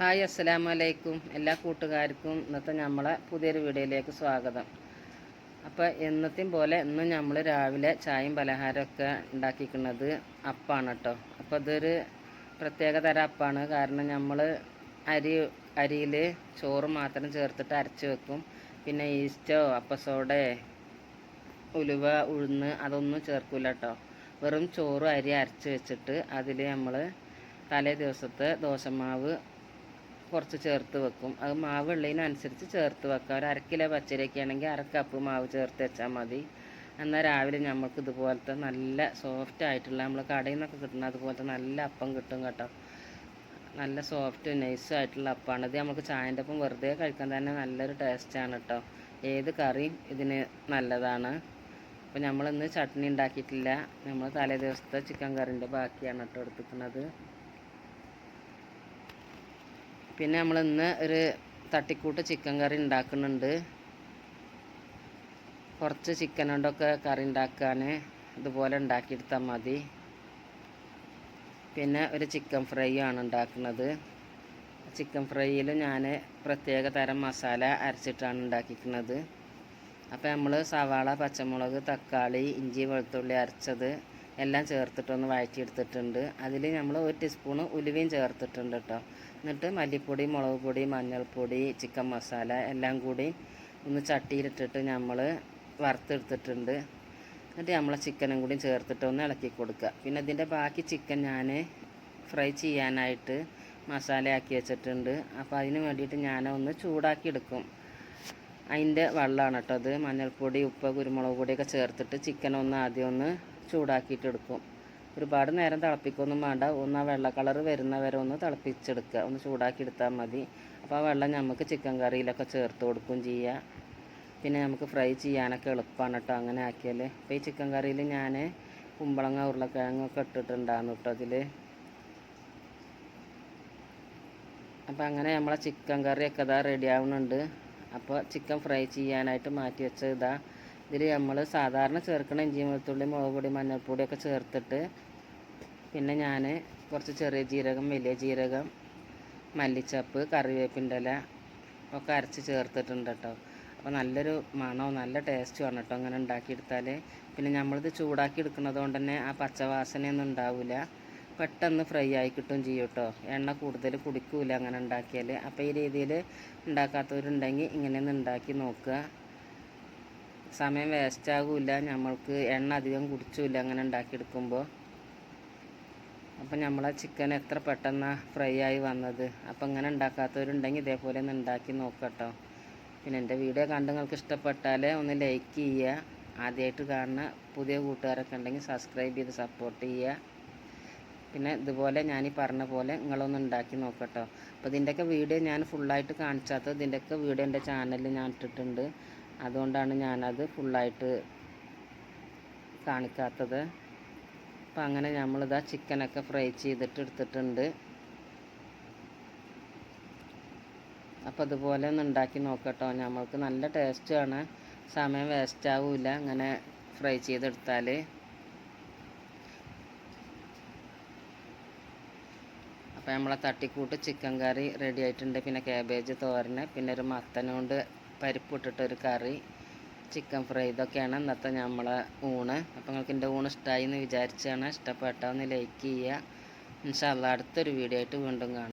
Hi അസ്സലാമു അലൈക്കും എല്ലാ കൂട്ടുകാർക്കും ഇന്നത്തെ നമ്മളെ പുതിയൊരു വീഡിയോയിലേക്ക് സ്വാഗതം. അപ്പോൾ എന്നത്തെയും പോലെ ഇന്ന് നമ്മൾ രാവിലെ ചായയും പലഹാരമൊക്കെ ഉണ്ടാക്കിക്കുന്നത് അപ്പാണ് കേട്ടോ അപ്പോൾ ഇതൊരു പ്രത്യേക തരം അപ്പാണ്. കാരണം നമ്മൾ അരി അരിയിൽ ചോറ് മാത്രം ചേർത്തിട്ട് അരച്ച് വെക്കും. പിന്നെ ഈസ്റ്റോ അപ്പസോടെ ഉലുവ ഉഴുന്ന് അതൊന്നും ചേർക്കില്ല കേട്ടോ വെറും ചോറും അരി അരച്ച് വെച്ചിട്ട് അതിൽ നമ്മൾ തലേ ദിവസത്തെ ദോശമാവ് കുറച്ച് ചേർത്ത് വെക്കും. അത് മാവ് ഉള്ളതിനനുസരിച്ച് ചേർത്ത് വെക്കാം. ഒരു അര കിലോ പച്ചരിയൊക്കെ ആണെങ്കിൽ അര കപ്പ് മാവ് ചേർത്ത് വെച്ചാൽ മതി. എന്നാൽ രാവിലെ നമുക്ക് ഇതുപോലത്തെ നല്ല സോഫ്റ്റ് ആയിട്ടുള്ള നമ്മൾ കടയിൽ നിന്നൊക്കെ കിട്ടുന്ന അതുപോലത്തെ നല്ല അപ്പം കിട്ടും കേട്ടോ. നല്ല സോഫ്റ്റ് നൈസ് ആയിട്ടുള്ള അപ്പമാണ് ഇത് നമുക്ക് ചായന്റെ ഒപ്പം വെറുതെ കഴിക്കാൻ തന്നെ നല്ലൊരു ടേസ്റ്റാണ് കേട്ടോ. ഏത് കറിയും ഇതിന് നല്ലതാണ്. അപ്പോൾ നമ്മളിന്ന് ചട്നി ഉണ്ടാക്കിയിട്ടില്ല. നമ്മൾ തലേ ദിവസത്തെ ചിക്കൻ കറിന്റെ ബാക്കിയാണ് കേട്ടോ എടുത്തിരിക്കുന്നത്. പിന്നെ നമ്മൾ ഇന്ന് ഒരു തട്ടിക്കൂട്ട് ചിക്കൻ കറി ഉണ്ടാക്കുന്നുണ്ട്. കുറച്ച് ചിക്കൻ കൊണ്ടൊക്കെ കറി ഉണ്ടാക്കാൻ ഇതുപോലെ ഉണ്ടാക്കിയെടുത്താൽ മതി. പിന്നെ ഒരു ചിക്കൻ ഫ്രൈ ആണ് ഉണ്ടാക്കുന്നത്. ചിക്കൻ ഫ്രൈയിൽ ഞാൻ പ്രത്യേക തരം മസാല അരച്ചിട്ടാണ് ഉണ്ടാക്കിക്കുന്നത് അപ്പോൾ നമ്മൾ സവാള പച്ചമുളക് തക്കാളി ഇഞ്ചി വെളുത്തുള്ളി അരച്ചത് എല്ലാം ചേർത്തിട്ടൊന്ന് വഴറ്റിയെടുത്തിട്ടുണ്ട്. അതിൽ നമ്മൾ ഒരു ടീസ്പൂണ് ഉലുവയും ചേർത്തിട്ടുണ്ട് കേട്ടോ. എന്നിട്ട് മല്ലിപ്പൊടി മുളക് പൊടി മഞ്ഞൾപ്പൊടി ചിക്കൻ മസാല എല്ലാം കൂടി ഒന്ന് ചട്ടിയിലിട്ടിട്ട് നമ്മൾ വറുത്തെടുത്തിട്ടുണ്ട്. എന്നിട്ട് നമ്മൾ ചിക്കനും കൂടി ചേർത്തിട്ട് ഒന്ന് ഇളക്കി കൊടുക്കുക. പിന്നെ ഇതിന്റെ ബാക്കി ചിക്കൻ ഞാൻ ഫ്രൈ ചെയ്യാനായിട്ട് മസാലയാക്കി വെച്ചിട്ടുണ്ട്. അപ്പോൾ അതിന് വേണ്ടിയിട്ട് ഞാൻ ഒന്ന് ചൂടാക്കി എടുക്കും. അതിന്റെ വെള്ളമാണ് കേട്ടോ അത്. മഞ്ഞൾപ്പൊടി ഉപ്പ് കുരുമുളക് പൊടിയൊക്കെ ചേർത്തിട്ട് ചിക്കൻ ഒന്ന് ആദ്യം ഒന്ന് ചൂടാക്കിയിട്ട് എടുക്കും ഒരുപാട് നേരം തിളപ്പിക്കൊന്നും വേണ്ട. ഒന്ന് ആ വെള്ള കളർ വരുന്ന വരെ ഒന്ന് തിളപ്പിച്ചെടുക്കുക. ഒന്ന് ചൂടാക്കി എടുത്താൽ മതി. അപ്പോൾ ആ വെള്ളം നമുക്ക് ചിക്കൻ കറിയിലൊക്കെ ചേർത്ത് കൊടുക്കും ചെയ്യുക പിന്നെ നമുക്ക് ഫ്രൈ ചെയ്യാനൊക്കെ എളുപ്പമാണ് കേട്ടോ അങ്ങനെ ആക്കിയാൽ അപ്പോൾ ഈ ചിക്കൻ കറിയിൽ ഞാൻ കുമ്പളങ്ങ ഉരുളക്കിഴങ്ങൊക്കെ ഇട്ടിട്ടുണ്ടായിരുന്നു കേട്ടോ അതിൽ അപ്പോൾ അങ്ങനെ നമ്മളെ ചിക്കൻ കറിയൊക്കെ ഇതാ റെഡി ആവുന്നുണ്ട് അപ്പോൾ ചിക്കൻ ഫ്രൈ ചെയ്യാനായിട്ട് മാറ്റി വെച്ച ഇതാ. ഇതിൽ നമ്മൾ സാധാരണ ചേർക്കുന്ന ഇഞ്ചി വെളുത്തുള്ളി മുളക് പൊടി മഞ്ഞൾപ്പൊടിയൊക്കെ ചേർത്തിട്ട് പിന്നെ ഞാൻ കുറച്ച് ചെറിയ ജീരകം വലിയ ജീരകം മല്ലിച്ചപ്പ് കറിവേപ്പിന്റെ ഇല ഒക്കെ അരച്ച് ചേർത്തിട്ടുണ്ട് കേട്ടോ അപ്പോൾ നല്ലൊരു മണവും നല്ല ടേസ്റ്റുമാണ് കേട്ടോ അങ്ങനെ ഉണ്ടാക്കിയെടുത്താൽ പിന്നെ നമ്മളിത് ചൂടാക്കി എടുക്കുന്നത് കൊണ്ട് തന്നെ ആ പച്ചവാസനയൊന്നും ഉണ്ടാവില്ല പെട്ടെന്ന് ഫ്രൈ ആയി കിട്ടും ചെയ്യും കേട്ടോ എണ്ണ കൂടുതൽ കുടിക്കൂല അങ്ങനെ ഉണ്ടാക്കിയാൽ അപ്പോൾ ഈ രീതിയിൽ ഉണ്ടാക്കാത്തവരുണ്ടെങ്കിൽ ഇങ്ങനെയൊന്ന് ഉണ്ടാക്കി നോക്കുക. സമയം വേസ്റ്റ് ആകില്ല നമ്മൾക്ക് എണ്ണ അധികം കുടിച്ചില്ല. അങ്ങനെ ഉണ്ടാക്കിയെടുക്കുമ്പോൾ അപ്പം നമ്മളെ ചിക്കൻ എത്ര പെട്ടെന്ന് ഫ്രൈ ആയി വന്നത്. അപ്പം ഇങ്ങനെ ഉണ്ടാക്കാത്തവരുണ്ടെങ്കിൽ ഇതേപോലെ ഒന്ന് ഉണ്ടാക്കി നോക്കട്ടോ. പിന്നെ എന്റെ വീഡിയോ കണ്ട് നിങ്ങൾക്ക് ഇഷ്ടപ്പെട്ടാൽ ഒന്ന് ലൈക്ക് ചെയ്യുക. ആദ്യമായിട്ട് കാണുന്ന പുതിയ കൂട്ടുകാരൊക്കെ ഉണ്ടെങ്കിൽ സബ്സ്ക്രൈബ് ചെയ്ത് സപ്പോർട്ട് ചെയ്യുക. പിന്നെ ഇതുപോലെ ഞാൻ ഈ പറഞ്ഞ പോലെ നിങ്ങളൊന്ന് ഉണ്ടാക്കി നോക്കട്ടോ. അപ്പോൾ ഇതിന്റെയൊക്കെ വീഡിയോ ഞാൻ ഫുള്ളായിട്ട് കാണിച്ചാത്തത് ഇതിന്റെയൊക്കെ വീഡിയോ എന്റെ ചാനലിൽ ഞാൻ ഇട്ടിട്ടുണ്ട്. അതുകൊണ്ടാണ് ഞാനത് ഫുള്ളായിട്ട് കാണിക്കാത്തത്. അപ്പം അങ്ങനെ നമ്മളിതാ ചിക്കനൊക്കെ ഫ്രൈ ചെയ്തിട്ട് എടുത്തിട്ടുണ്ട്. അപ്പം അതുപോലെ ഒന്ന് ഉണ്ടാക്കി നോക്കട്ടോ. നമ്മൾക്ക് നല്ല ടേസ്റ്റാണ് സമയം വേസ്റ്റ് ആവില്ല അങ്ങനെ ഫ്രൈ ചെയ്തെടുത്താൽ അപ്പോൾ നമ്മളെ തട്ടിക്കൂട്ട് ചിക്കൻ കറി റെഡി ആയിട്ടുണ്ട്. പിന്നെ കാബേജ് തോരന് പിന്നെ ഒരു മത്തനുകൊണ്ട് പരിപ്പ് ഇട്ടിട്ട് ഒരു കറി ചിക്കൻ ഫ്രൈ ഇതൊക്കെയാണ് ഇന്നത്തെ നമ്മളെ ഊണ്. അപ്പോൾ നിങ്ങൾക്ക് എന്റെ ഊണ് ഇഷ്ടമായി എന്ന് വിചാരിച്ചാണ്. ഇഷ്ടപ്പെട്ടാൽ ഒന്ന് ലൈക്ക് ചെയ്യുക. ഇൻഷാല്ല അടുത്തൊരു വീഡിയോ ആയിട്ട് വീണ്ടും കാണാം.